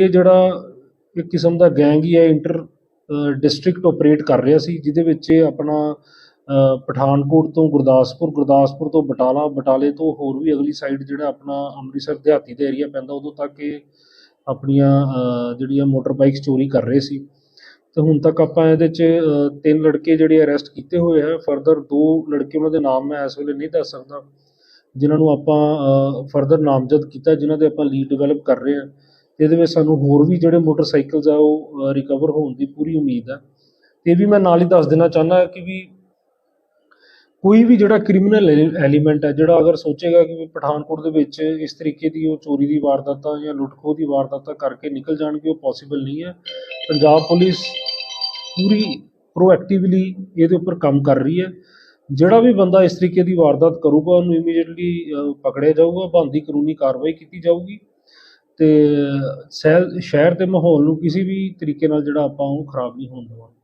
ਇਹ ਜਿਹੜਾ ਇੱਕ ਕਿਸਮ ਦਾ ਗੈਂਗ ਹੀ ਹੈ, ਇੰਟਰ ਡਿਸਟ੍ਰਿਕਟ ਆਪਰੇਟ ਕਰ ਰਿਹਾ ਸੀ, ਜਿਹਦੇ ਵਿੱਚ ਇਹ ਆਪਣਾ ਪਠਾਨਕੋਟ ਤੋਂ ਗੁਰਦਾਸਪੁਰ ਗੁਰਦਾਸਪੁਰ ਤੋਂ ਬਟਾਲਾ, ਬਟਾਲੇ ਤੋਂ ਹੋਰ ਵੀ ਅਗਲੀ ਸਾਈਡ ਜਿਹੜਾ ਆਪਣਾ ਅੰਮ੍ਰਿਤਸਰ, ਦਿਹਾਤੀ ਦਾ ਏਰੀਆ ਪੈਂਦਾ, ਉਦੋਂ ਤੱਕ ਇਹ ਆਪਣੀਆਂ ਜਿਹੜੀਆਂ ਮੋਟਰ ਬਾਈਕਸ ਚੋਰੀ ਕਰ ਰਹੇ ਸੀ। ਤੇ ਹੁਣ ਤੱਕ ਆਪਾਂ ਇਹਦੇ 'ਚ ਤਿੰਨ ਲੜਕੇ ਜਿਹੜੇ ਅਰੈਸਟ ਕੀਤੇ ਹੋਏ ਹੈ ਫਰਦਰ ਦੋ ਲੜਕੇ ਉਹਨਾਂ ਦੇ ਨਾਮ ਮੈਂ ਇਸ ਵੇਲੇ ਨਹੀਂ ਦੱਸ ਸਕਦਾ, ਜਿਨ੍ਹਾਂ ਨੂੰ ਆਪਾਂ ਫਰਦਰ ਨਾਮਜ਼ਦ ਕੀਤਾ, ਜਿਨ੍ਹਾਂ ਦੇ ਆਪਾਂ ਲੀਡ ਡਿਵੈਲਪ ਕਰ ਰਹੇ ਹਾਂ ਤੇ ਇਹਦੇ ਵਿੱਚ ਸਾਨੂੰ ਹੋਰ ਵੀ ਜਿਹੜੇ ਮੋਟਰਸਾਈਕਲਸ ਆ ਉਹ ਰਿਕਵਰ ਹੋਣ ਦੀ ਪੂਰੀ ਉਮੀਦ ਹੈ ਤੇ ਇਹ ਵੀ ਮੈਂ ਨਾਲ ਹੀ ਦੱਸ ਦੇਣਾ ਚਾਹੁੰਦਾ ਕਿ ਵੀ ਕੋਈ ਵੀ ਜਿਹੜਾ ਕ੍ਰਿਮੀਨਲ ਐਲੀਮੈਂਟ ਹੈ ਜਿਹੜਾ ਅਗਰ ਸੋਚੇਗਾ ਕਿ ਵੀ ਪਠਾਨਕੋਟ ਦੇ ਵਿੱਚ ਇਸ ਤਰੀਕੇ ਦੀ ਉਹ ਚੋਰੀ ਦੀ ਵਾਰਦਾਤਾਂ ਜਾਂ ਲੁੱਟਖੋਹ ਦੀ ਵਾਰਦਾਤਾਂ ਕਰਕੇ ਨਿਕਲ ਜਾਣਗੇ, ਉਹ ਪੋਸੀਬਲ ਨਹੀਂ ਹੈ। ਪੰਜਾਬ ਪੁਲਿਸ ਪੂਰੀ ਪ੍ਰੋਐਕਟਿਵਲੀ ਇਹਦੇ ਉੱਪਰ ਕੰਮ ਕਰ ਰਹੀ ਹੈ। ਜਿਹੜਾ ਵੀ ਬੰਦਾ ਇਸ ਤਰੀਕੇ ਦੀ ਵਾਰਦਾਤ ਕਰੂਗਾ, ਉਹਨੂੰ ਇਮੀਡੀਏਟਲੀ ਪਕੜਿਆ ਜਾਊਗਾ, ਬਣਦੀ ਕਾਨੂੰਨੀ ਕਾਰਵਾਈ ਕੀਤੀ ਜਾਊਗੀ। ਤੇ ਸੈਲ ਸ਼ਹਿਰ ਦੇ ਮਾਹੌਲ ਨੂੰ ਕਿਸੇ ਵੀ ਤਰੀਕੇ ਨਾਲ ਜਿਹੜਾ ਆਪਾਂ ਉਹ ਖਰਾਬ ਨਹੀਂ ਹੋਣ ਦੇਵਾਂਗੇ।